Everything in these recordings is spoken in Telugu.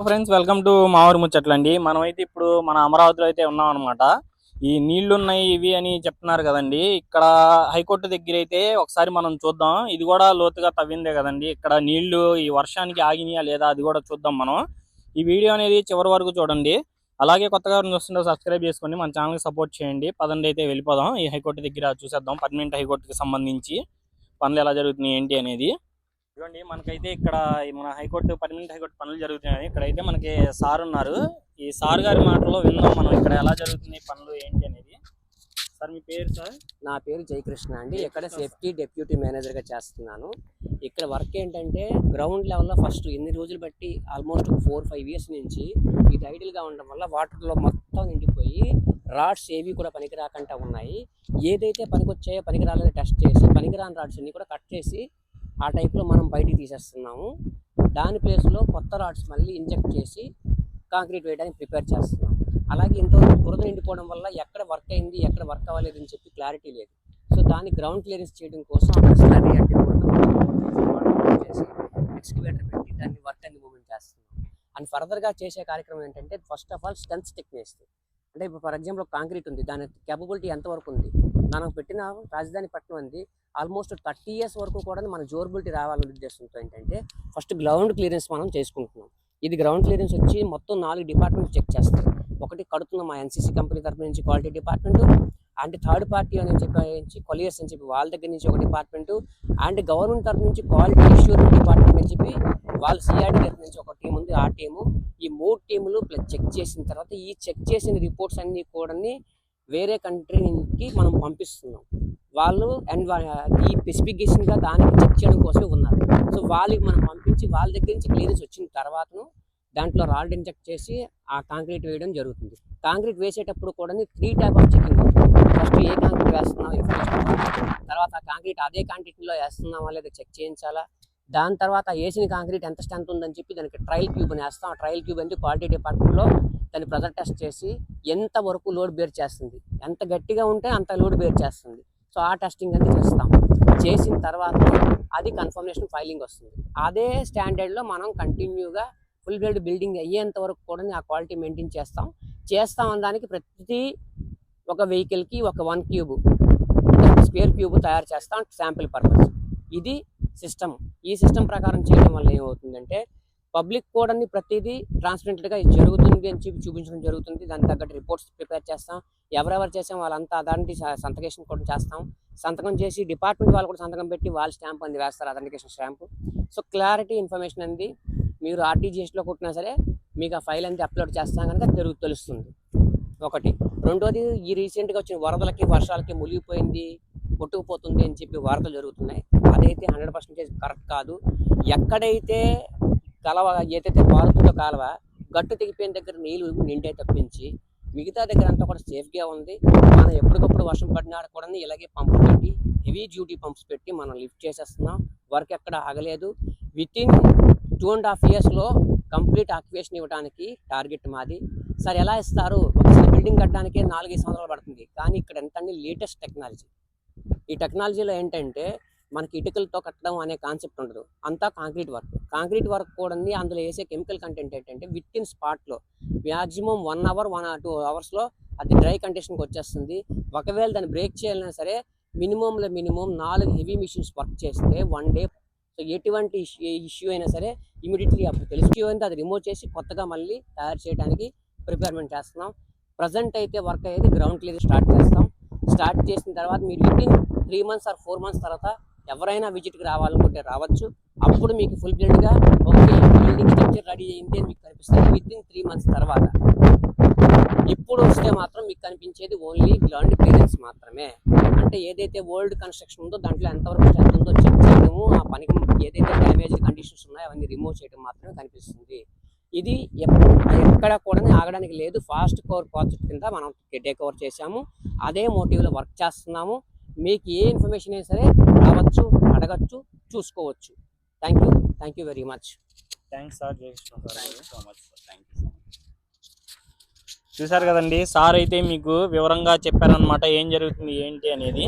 ఫ్రెండ్స్ వెల్కమ్ టు మావూరు ముచ్చట్లండి. మనమైతే ఇప్పుడు మన అమరావతిలో అయితే ఉన్నాం అనమాట ఈ నీళ్ళు ఉన్నాయి ఇవి అని చెప్తున్నారు కదండి. ఇక్కడ హైకోర్టు దగ్గర అయితే ఒకసారి మనం చూద్దాం. ఇది కూడా లోతుగా తవ్విందే కదండి. ఇక్కడ నీళ్ళు ఈ వర్షానికి ఆగినాయా లేదా అది కూడా చూద్దాం మనం. ఈ వీడియో అనేది చివరి వరకు చూడండి. అలాగే కొత్తగా చూస్తుంటే సబ్స్క్రైబ్ చేసుకొని మన ఛానల్కి సపోర్ట్ చేయండి. పదండి అయితే వెళ్ళిపోదాం. ఈ హైకోర్టు దగ్గర చూసేద్దాం. పర్మనెంట్ హైకోర్టుకి సంబంధించి పనులు ఎలా జరుగుతున్నాయి ఏంటి అనేది. ఇదిగోండి మనకైతే ఇక్కడ ఈ మన హైకోర్టు పర్మనెంట్ హైకోర్టు పనులు జరుగుతున్నాయి. ఇక్కడైతే మనకి సార్ ఉన్నారు. ఈ సార్ గారి మాటలో విందాం మనం ఇక్కడ ఎలా జరుగుతున్నాయి పనులు ఏంటి అనేది. సార్ మీ పేరు సార్? నా పేరు జయకృష్ణ అండి. ఇక్కడ సేఫ్టీ డెప్యూటీ మేనేజర్గా చేస్తున్నాను. ఇక్కడ వర్క్ ఏంటంటే గ్రౌండ్ లెవెల్లో ఫస్ట్ ఎన్ని రోజులు బట్టి ఆల్మోస్ట్ ఫోర్ ఫైవ్ ఇయర్స్ నుంచి ఇది ఐడియల్గా ఉండడం వల్ల వాటర్లో మొత్తం నిండిపోయి రాడ్స్ ఏవి కూడా పనికి రాకుండా ఉన్నాయి. ఏదైతే పనికొచ్చాయో పనికి రాలేదో టెస్ట్ చేసి పనికిరాని రాడ్స్ అన్ని కూడా కట్ చేసి ఆ టైప్లో మనం బయటికి తీసేస్తున్నాము. దాని ప్లేస్లో కొత్త రాడ్స్ మళ్ళీ ఇంజెక్ట్ చేసి కాంక్రీట్ వేయడానికి ప్రిపేర్ చేస్తున్నాం అలాగే ఇంతవరకు బురద నిండిపోవడం వల్ల ఎక్కడ వర్క్ అయింది ఎక్కడ వర్క్ అవ్వలేదు అని చెప్పి క్లారిటీ లేదు. సో దాన్ని గ్రౌండ్ క్లియరెన్స్ చేయడం కోసం అక్కడ అంటే చేసి పెట్టి దాన్ని వర్క్ అనేది మూమెంట్ చేస్తున్నాం అండ్ ఫర్దర్గా చేసే కార్యక్రమం ఏంటంటే first of all stance techniques అంటే ఇప్పుడు ఫర్ ఎగ్జాంపుల్ కాంక్రీట్ ఉంది. దాని కేపబిలిటీ ఎంతవరకు ఉంది? మనం పెట్టిన రాజధాని పట్టణం అంది ఆల్మోస్ట్ థర్టీ ఇయర్స్ వరకు కూడా మన జోరబిలిటీ రావాలనే ఉద్దేశంతో ఏంటంటే ఫస్ట్ గ్రౌండ్ క్లియరెన్స్ మనం చేసుకుంటున్నాం. ఇది గ్రౌండ్ క్లియరెన్స్ వచ్చి మొత్తం నాలుగు డిపార్ట్మెంట్ చెక్ చేస్తాయి. ఒకటి కడుతున్న మా ఎన్సీసీ కంపెనీ తరపు నుంచి quality department and third party అని చెప్పి కొలియర్స్ అని చెప్పి వాళ్ళ దగ్గర నుంచి ఒక డిపార్ట్మెంట్ అండ్ గవర్నమెంట్ తరపు నుంచి క్వాలిటీ ఇష్యూరింగ్ డిపార్ట్మెంట్ అని చెప్పి వాళ్ళు సిఆర్డీ తరపు నుంచి ఒక టీం ఉంది. ఆ టీము ఈ మూడు టీములు ప్లస్ చెక్ చేసిన తర్వాత ఈ చెక్ చేసిన రిపోర్ట్స్ అన్నీ కూడా వేరే కంట్రీకి మనం పంపిస్తున్నాం. వాళ్ళు అండ్ ఈ స్పెసిఫికేషన్గా దానికి చెక్ చేయడం కోసమే ఉన్నారు. సో వాళ్ళకి మనం పంపించి వాళ్ళ దగ్గర నుంచి క్లియరెన్స్ వచ్చిన తర్వాతను దాంట్లో రాల్డ్ ఇంజెక్ట్ చేసి ఆ కాంక్రీట్ వేయడం జరుగుతుంది. కాంక్రీట్ వేసేటప్పుడు కూడా three type of checking first A concrete వేస్తున్నాం తర్వాత ఆ కాంక్రీట్ అదే కాంక్రీట్లో వేస్తున్నామా లేదా చెక్ చేయించాలా? దాని తర్వాత వేసిన కాంక్రీట్ ఎంత స్ట్రెంత్ ఉందని చెప్పి దానికి ట్రయల్ క్యూబ్ అని వేస్తాం. ఆ ట్రయల్ క్యూబ్ అంటే క్వాలిటీ డిపార్ట్మెంట్లో దాన్ని ప్రెజర్ టెస్ట్ చేసి ఎంత వరకు లోడ్ బేర్ చేస్తుంది. ఎంత గట్టిగా ఉంటే అంత లోడ్ బేర్ చేస్తుంది. సో ఆ టెస్టింగ్ అనేది చేస్తాం. చేసిన తర్వాత అది కన్ఫర్మేషన్ ఫైలింగ్ వస్తుంది. అదే స్టాండర్డ్లో మనం కంటిన్యూగా ఫుల్ బిల్డ్ బిల్డింగ్ అయ్యేంత వరకు కూడా ఆ క్వాలిటీ మెయింటైన్ చేస్తాం. చేస్తాం అనడానికి ప్రతి ఒక వెహికల్కి ఒక వన్ క్యూబ్ స్క్వేర్ క్యూబ్ తయారు చేస్తాం శాంపిల్ పర్పస్ ఇది సిస్టమ్ ఈ సిస్టమ్ ప్రకారం చేయడం వల్ల ఏమవుతుందంటే పబ్లిక్ కూడా ప్రతిదీ ట్రాన్స్పరెంట్గా జరుగుతుంది అని చెప్పి చూపించడం జరుగుతుంది. దానికి తగ్గట్టు రిపోర్ట్స్ ప్రిపేర్ చేస్తాం. ఎవరెవరు చేసాం వాళ్ళంతా అథెంటి సంతకేషన్ కూడా చేస్తాం. సంతకం చేసి డిపార్ట్మెంట్ వాళ్ళు కూడా సంతకం పెట్టి వాళ్ళ స్టాంప్ అంది వేస్తారు authentication stamp. So clarity information అనేది మీరు ఆర్టీజీఎస్లో కొట్టినా సరే మీకు ఆ ఫైల్ అనేది అప్లోడ్ చేస్తాం కనుక తెలుగు తెలుస్తుంది. ఒకటి. రెండోది ఈ రీసెంట్గా వచ్చిన వరదలకి వర్షాలకి మునిగిపోయింది కొట్టుకుపోతుంది అని చెప్పి వార్తలు జరుగుతున్నాయి. అదైతే హండ్రెడ్ పర్సెంటేజ్ కరెక్ట్ కాదు. ఎక్కడైతే కలవ ఏదైతే పారుతుందో కాలువ గట్టు తెగిపోయిన దగ్గర నీళ్ళు నిండే తప్పించి మిగతా దగ్గర అంతా కూడా సేఫ్గా ఉంది. మనం ఎప్పటికప్పుడు వర్షం పడినా కూడా ఇలాగే పంపు పెట్టి హెవీ డ్యూటీ పంప్స్ పెట్టి మనం లిఫ్ట్ చేసేస్తున్నాం. వర్క్ ఎక్కడ ఆగలేదు. Within two and half ఇయర్స్లో కంప్లీట్ ఆక్యుపేషన్ ఇవ్వడానికి టార్గెట్ మాది. సార్ ఎలా ఇస్తారు? ఒకసారి బిల్డింగ్ కట్టడానికి నాలుగైదు సంవత్సరాలు పడుతుంది. కానీ ఇక్కడ ఎంత లేటెస్ట్ టెక్నాలజీ. ఈ టెక్నాలజీలో ఏంటంటే మనకి ఇటుకలతో కట్టడం అనే కాన్సెప్ట్ ఉండదు. అంతా కాంక్రీట్ వర్క్. కాంక్రీట్ వర్క్ కూడా అందులో వేసే కెమికల్ కంటెంట్ ఏంటంటే విత్ ఇన్ స్పాట్లో maximum one hour one two అవర్స్లో అది డ్రై కండిషన్కి వచ్చేస్తుంది. ఒకవేళ దాన్ని బ్రేక్ చేయాలన్నా సరే మినిమంలో మినిమం నాలుగు హెవీ మిషన్స్ వర్క్ చేస్తే వన్ డే. సో ఎటువంటి ఇష్యూ అయినా సరే ఇమీడియట్లీ అప్పుడు తెలిసి అయితే అది రిమూవ్ చేసి కొత్తగా మళ్ళీ తయారు చేయడానికి ప్రిపేర్మెంట్ చేస్తున్నాం. ప్రజెంట్ అయితే వర్క్ అయితే గ్రౌండ్ క్లియర్ స్టార్ట్ చేస్తాం. స్టార్ట్ చేసిన తర్వాత మీరు within three months or four months తర్వాత ఎవరైనా విజిట్కి రావాలనుకుంటే రావచ్చు. అప్పుడు మీకు ఫుల్గా ఓకే బిల్డింగ్ స్ట్రక్చర్ రెడీ అయింది అని మీకు కనిపిస్తుంది విత్ ఇన్ త్రీ మంత్స్ తర్వాత. ఇప్పుడు వస్తే మాత్రం మీకు కనిపించేది ఓన్లీ గ్రౌండ్ క్లియరెన్స్ మాత్రమే. అంటే ఏదైతే ఓల్డ్ కన్స్ట్రక్షన్ ఉందో దాంట్లో ఎంతవరకు స్ట్రెంత్ ఉందో చెక్ చేయడము ఆ పనికి ఏదైతే డ్యామేజ్ కండిషన్స్ ఉన్నాయో అవన్నీ రిమూవ్ చేయడం మాత్రమే కనిపిస్తుంది. ఇది ఎప్పుడు ఎక్కడ కూడా ఆగడానికి లేదు. ఫాస్ట్ కవర్ ప్రాజెక్ట్ కింద మనం టేక్ ఓవర్ చేశాము. అదే మోటివ్లో వర్క్ చేస్తున్నాము. మీకు ఏ ఇన్ఫర్మేషన్ అయినా సరే రావచ్చు అడగచ్చు చూసుకోవచ్చు. Thank you thank you very much thanks sir Jayakrishna sir thank you so much sir thank you so much చూసారు కదండి సార్ అయితే మీకు వివరంగా చెప్పారనమాట ఏం జరుగుతుంది ఏంటి అనేది.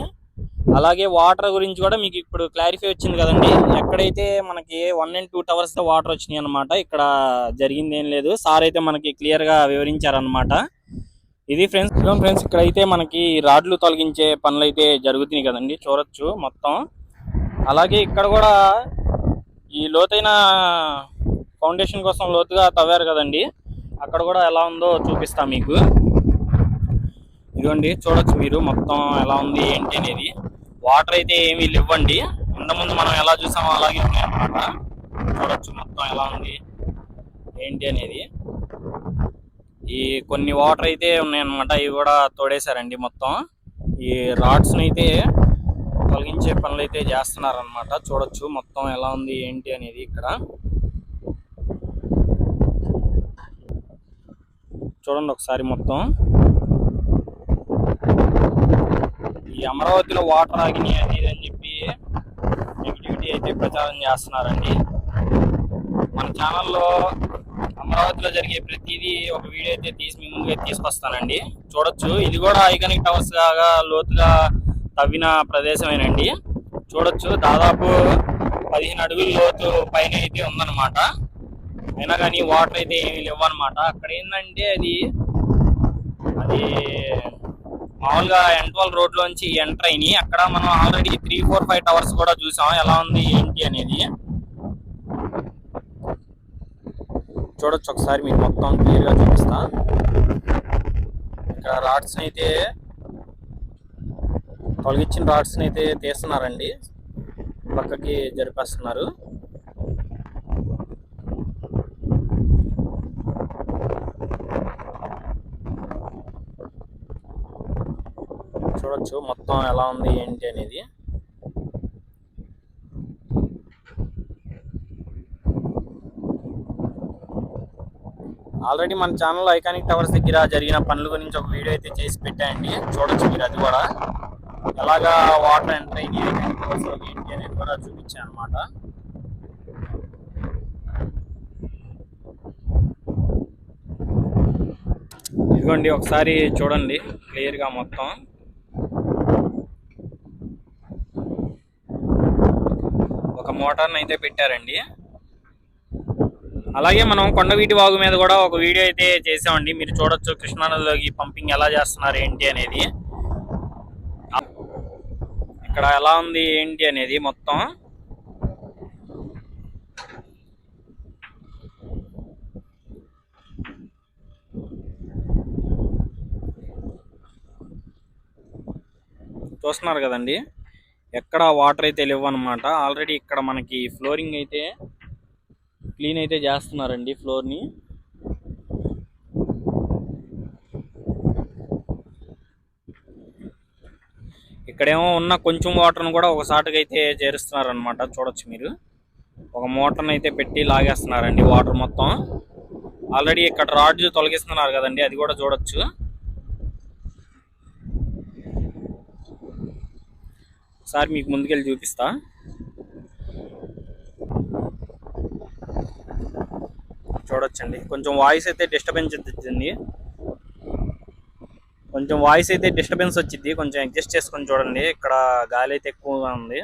అలాగే వాటర్ గురించి కూడా మీకు ఇప్పుడు క్లారిఫై వచ్చింది కదండి. ఎక్కడైతే మనకి వన్ అండ్ టూ టవర్స్తో వాటర్ వచ్చినాయి అనమాట ఇక్కడ జరిగింది ఏం లేదు. సార్ అయితే మనకి క్లియర్గా వివరించారనమాట ఇది ఫ్రెండ్స్ ఫ్రెండ్స్ ఇక్కడైతే మనకి రాడ్లు తొలగించే పనులు అయితే జరుగుతున్నాయి కదండి. చూడొచ్చు మొత్తం. అలాగే ఇక్కడ కూడా ఈ లోతైన ఫౌండేషన్ కోసం లోతుగా తవ్వారు కదండి. అక్కడ కూడా ఎలా ఉందో చూపిస్తా మీకు. ఇదిగోండి చూడొచ్చు మీరు మొత్తం ఎలా ఉంది ఏంటి అనేది. వాటర్ అయితే ఏమీ లేవండి. ఇంతకుముందు మనం ఎలా చూసామో అలాగే ఉన్నాయన్నమాట చూడొచ్చు మొత్తం ఎలా ఉంది ఏంటి అనేది. ఈ కొన్ని వాటర్ అయితే ఉన్నాయన్నమాట. ఇవి కూడా తోడేశారండి మొత్తం. ఈ రాడ్స్ని అయితే తొలగించే పనులు అయితే చేస్తున్నారన్నమాట. చూడొచ్చు మొత్తం ఎలా ఉంది ఏంటి అనేది ఇక్కడ. చూడండి ఒకసారి మొత్తం. ఈ అమరావతిలో వాటర్ ఆగినాయి అది అని చెప్పి నెగిటివిటీ అయితే ప్రచారం చేస్తున్నారండి. మన ఛానల్లో అమరావతిలో జరిగే ప్రతిదీ ఒక వీడియో అయితే తీసి మీ ముందుగా తీసుకొస్తానండి. చూడొచ్చు. ఇది కూడా ఐకానిక్ టవర్స్ లాగా లోతుగా తవ్విన ప్రదేశమేనండి. చూడొచ్చు దాదాపు పదిహేను అడుగుల లోతు పైన అయితే ఉందన్నమాట. అయినా కానీ వాటర్ అయితే ఏమి లేవన్నమాట. అక్కడ ఏంటంటే అది అది మామూలుగా ఎంట్వల్ రోడ్లోంచి ఎంటర్ అయినాయి. అక్కడ మనం already three four five towers కూడా చూసాం. ఎలా ఉంది ఏంటి అనేది. చూడొచ్చు ఒకసారి మీరు మొత్తం క్లియర్గా చూపిస్తా. ఇక్కడ రాడ్స్ అయితే తొలగించిన రాడ్స్ అయితే తీస్తున్నారండి. పక్కకి జరిపేస్తున్నారు. చూడొచ్చు మొత్తం ఎలా ఉంది ఏంటి అనేది. ఆల్రెడీ మన ఛానల్లో ఐకానిక్ టవర్స్ దగ్గర జరిగిన పనుల గురించి ఒక వీడియో అయితే చేసి పెట్టాయండి చూడొచ్చు మీరు అది కూడా. ఎలాగా వాటర్ ఎంటర్ అయ్యి ఏంటి అనేది కూడా చూపించాను అనమాట ఇదిగోండి ఒకసారి చూడండి క్లియర్గా మొత్తం. ఒక మోటార్ని అయితే పెట్టారండి. అలాగే మనం కొండవీటి వాగు మీద కూడా ఒక వీడియో అయితే చేసామండి. మీరు చూడొచ్చు కృష్ణానదిలోకి పంపింగ్ ఎలా చేస్తున్నారు ఏంటి అనేది. ఇక్కడ ఎలా ఉంది ఏంటి అనేది మొత్తం. చూస్తున్నారు కదండి ఎక్కడ వాటర్ అయితే లేవు ఆల్రెడీ ఇక్కడ మనకి ఫ్లోరింగ్ అయితే క్లీన్ అయితే చేస్తున్నారండి ఫ్లోర్ని ఇక్కడేమో ఉన్న కొంచెం వాటర్ను కూడా ఒక అయితే చేరుస్తున్నారు అనమాట చూడొచ్చు మీరు. ఒక మోటార్ని అయితే పెట్టి లాగేస్తున్నారండి వాటర్ మొత్తం. ఆల్రెడీ ఇక్కడ రాడ్ తొలగిస్తున్నారు కదండి అది కూడా చూడొచ్చు. ఒకసారి మీకు ముందుకెళ్ళి చూపిస్తా. చూడొచ్చండి. కొంచెం వాయిస్ అయితే డిస్టర్బెన్స్ వచ్చింది కొంచెం వాయిస్ అయితే డిస్టర్బెన్స్ వచ్చింది కొంచెం అడ్జస్ట్ చేసుకొని చూడండి. ఇక్కడ గాలి అయితే ఎక్కువగా ఉంది.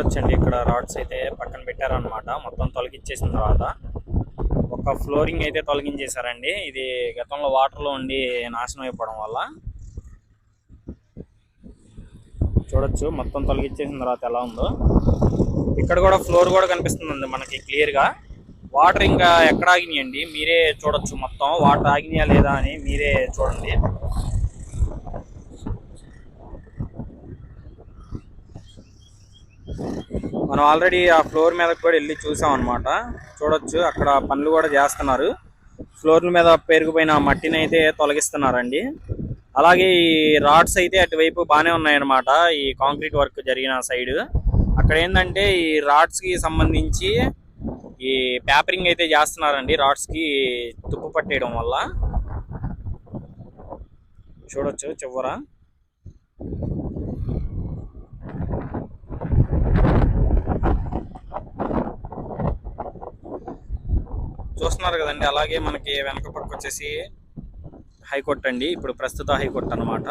చూడొచ్చండి. ఇక్కడ రాడ్స్ అయితే పక్కన పెట్టారనమాట మొత్తం తొలగించేసిన తర్వాత. ఒక ఫ్లోరింగ్ అయితే తొలగించేశారండి. ఇది గతంలో వాటర్లో ఉండి నాశనం అయిపోవడం వల్ల. చూడొచ్చు. మొత్తం తొలగించేసిన తర్వాత ఎలా ఉందో. ఇక్కడ కూడా ఫ్లోర్ కూడా కనిపిస్తుందండి మనకి క్లియర్గా. వాటర్ ఇంకా ఎక్కడ ఆగినాయండి? మీరే చూడొచ్చు. మొత్తం వాటర్ ఆగినాయా లేదా అని మీరే చూడండి. మనం ఆల్రెడీ ఆ ఫ్లోర్ మీద కూడా వెళ్ళి చూసాం అనమాట చూడొచ్చు అక్కడ పనులు కూడా చేస్తున్నారు. ఫ్లోర్ల మీద పేరుకుపోయిన మట్టిని అయితే తొలగిస్తున్నారండి. అలాగే ఈ రాడ్స్ అయితే అటువైపు బాగానే ఉన్నాయన్నమాట ఈ కాంక్రీట్ వర్క్ జరిగిన సైడ్ అక్కడ ఏంటంటే ఈ రాడ్స్కి సంబంధించి ఈ పేపరింగ్ అయితే చేస్తున్నారండి రాడ్స్కి తుప్పు పట్టేయడం వల్ల. చూడొచ్చు చివర. చూస్తున్నారు కదండి అలాగే మనకి వెనక పక్క వచ్చేసి హైకోర్టు అండి. ఇప్పుడు ప్రస్తుత హైకోర్టు అన్నమాట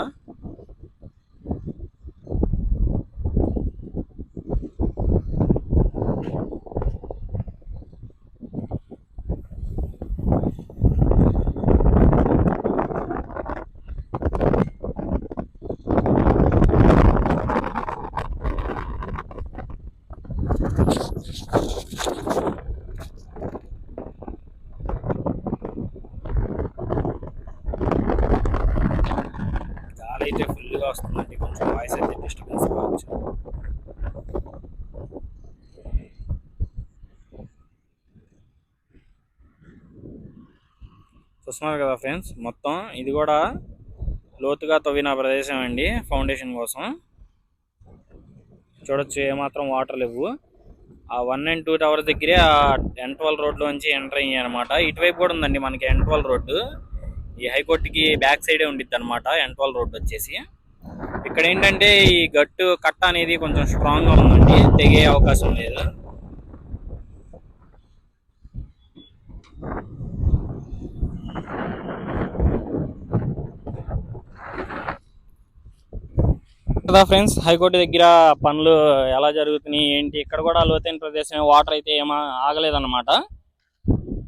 గాలి అయితే ఫుల్గా వస్తుందండి కొంచెం వాయిస్ అయితే డిస్టర్బెన్స్ కావచ్చు చూస్తున్నారు కదా ఫ్రెండ్స్ మొత్తం ఇది కూడా లోతుగా తవ్విన ప్రదేశం అండి ఫౌండేషన్ కోసం. చూడొచ్చు ఏమాత్రం వాటర్ లేవు. ఆ వన్ అండ్ టూ టవర్ దగ్గరే ఆ ఎన్ ట్వెల్వ్ రోడ్లోంచి ఎంటర్ అయ్యాయి అనమాట ఇటువైపు కూడా ఉందండి మనకి ఎన్ ట్వెల్వ్ రోడ్డు. ఈ హైకోర్టుకి బ్యాక్ సైడే ఉండిద్ది అనమాట ఎన్ ట్వెల్వ్ రోడ్డు వచ్చేసి. ఇక్కడ ఏంటంటే ఈ గట్టు కట్ట అనేది కొంచెం స్ట్రాంగ్గా ఉందండి తెగే అవకాశం లేదు. కదా ఫ్రెండ్స్? హైకోర్టు దగ్గర పనులు ఎలా జరుగుతున్నాయి ఏంటి? ఇక్కడ కూడా లోతైన ప్రదేశం వాటర్ అయితే ఏమా ఆగలేదన్నమాట.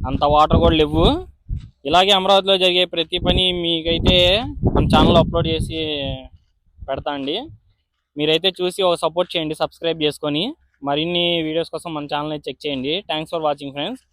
అంత వాటర్ కూడా లేవు. ఇలాగే అమరావతిలో జరిగే ప్రతి పని మీకైతే మన ఛానల్ అప్లోడ్ చేసి పెడతా అండి. మీరైతే చూసి ఒక సపోర్ట్ చేయండి సబ్స్క్రైబ్ చేసుకొని. మరిన్ని వీడియోస్ కోసం మన ఛానల్ని చెక్ చేయండి. Thanks for watching friends